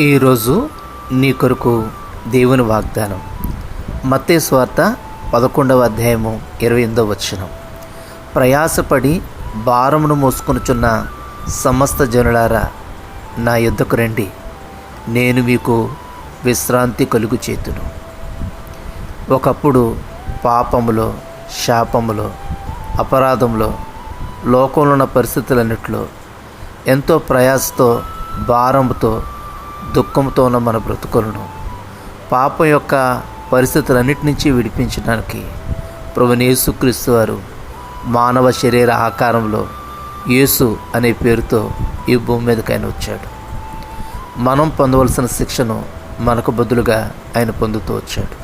ఈరోజు నీ కొరకు దేవుని వాగ్దానం. మత్తే స్వార్త పదకొండవ అధ్యాయము ఇరవై ఎనిమిదవ వచనం. ప్రయాసపడి భారమును మోసుకొనుచున్న సమస్త జనులారా నా యుద్ధకు రండి. నేను మీకు విశ్రాంతి కలుగు చేతును. ఒకప్పుడు పాపములో శాపములో అపరాధంలో లోకంలో ఉన్న పరిస్థితులన్నిట్లో ఎంతో ప్రయాసతో భారంతో దుఃఖంతో ఉన్న మన బ్రతుకులను పాపం యొక్క పరిస్థితులన్నిటి నుంచి విడిపించడానికి ప్రభుని యేసుక్రీస్తు వారు మానవ శరీర ఆకారంలో యేసు అనే పేరుతో ఈ భూమి మీదకి ఆయన వచ్చాడు. మనం పొందవలసిన శిక్షను మనకు బదులుగా ఆయన పొందుతూ వచ్చాడు.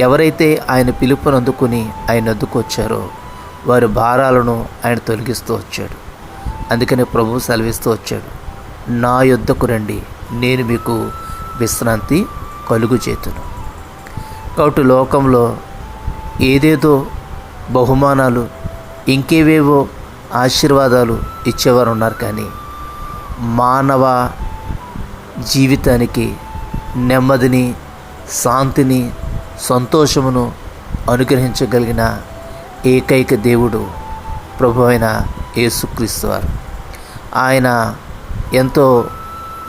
ఎవరైతే ఆయన పిలుపును అందుకుని ఆయన అద్దుకొచ్చారో వారి భారాలను ఆయన తొలగిస్తూ వచ్చాడు. అందుకనే ప్రభు సెలవిస్తూ వచ్చాడు. నా యుద్ధకు రండి. నేను మీకు విశ్రాంతి కలుగు చేతును కాబట్టి లోకంలో ఏదేదో బహుమానాలు ఇంకేవేవో ఆశీర్వాదాలు ఇచ్చేవారు ఉన్నారు కానీ మానవ జీవితానికి నెమ్మదిని శాంతిని సంతోషమును అనుగ్రహించగలిగిన ఏకైక దేవుడు ప్రభు అయిన యేసుక్రీస్తు వారు. ఆయన ఎంతో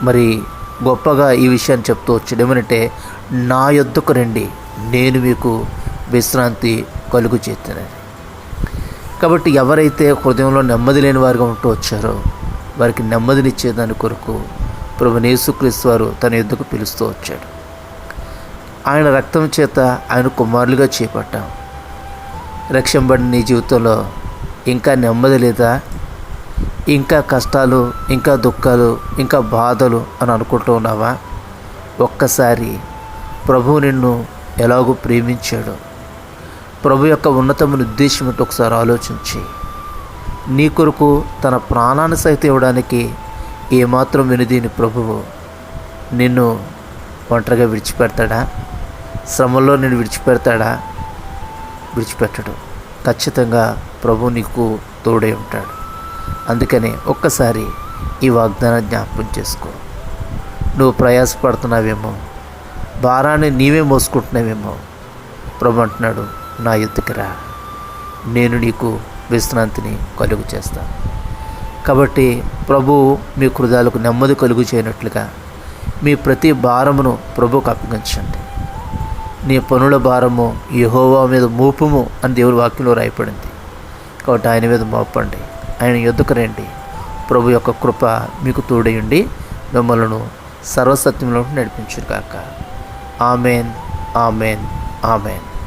మరి గొప్పగా ఈ విషయాన్ని చెప్తూ వచ్చాడు ఏమనంటే నా యొద్దకు రండి నేను మీకు విశ్రాంతి కలుగు చేస్తున్నాను కాబట్టి ఎవరైతే హృదయంలో నెమ్మది లేని వారుగా ఉంటూ వచ్చారో వారికి నెమ్మదినిచ్చేదాని కొరకు ప్రభు నేసుక్రీస్తు వారు తన యుద్ధకు పిలుస్తూ వచ్చాడు. ఆయన రక్తం చేత ఆయన కుమారులుగా చేపట్టాం. రక్షంబడిన నీ జీవితంలో ఇంకా నెమ్మది లేదా? ఇంకా కష్టాలు ఇంకా దుఃఖాలు ఇంకా బాధలు అని అనుకుంటూ ఉన్నావా? ఒక్కసారి ప్రభు నిన్ను ఎలాగో ప్రేమించాడు. ప్రభు యొక్క ఉన్నతమైన ఉద్దేశం ఏంటో ఒకసారి ఆలోచించి. నీ కొరకు తన ప్రాణాన్ని సైతం ఇవ్వడానికి ఏమాత్రం వినిదీని ప్రభువు నిన్ను ఒంటరిగా విడిచిపెడతాడా? శ్రమల్లో నేను విడిచిపెడతాడా? విడిచిపెట్టడు. ఖచ్చితంగా ప్రభు నీకు తోడై ఉంటాడు. అందుకని ఒక్కసారి ఈ వాగ్దానం జ్ఞాపకం చేసుకో. నువ్వు ప్రయాసపడుతున్నావేమో భారాన్ని నీవే మోసుకుంటున్నావేమో ప్రభు అంటున్నాడు నా యుద్ధకి రా. నేను నీకు విశ్రాంతిని కలుగు చేస్తాను కాబట్టి ప్రభు మీ హృదయాలకు నెమ్మది కలుగు చేయనట్లుగా మీ ప్రతి భారమును ప్రభుకు అప్పగించండి. నీ పనుల భారము యహోవా మీద మోపము అని దేవుడి వాక్యంలో రాయపడింది కాబట్టి ఆయన మీద మోపండి. ఆయన ఎద్దుకు రండి ప్రభు యొక్క కృప మీకు తోడయుండి మిమ్మలను సర్వసత్యంలో నడిపించుగాక ఆమెన్ ఆమెన్ ఆమెన్.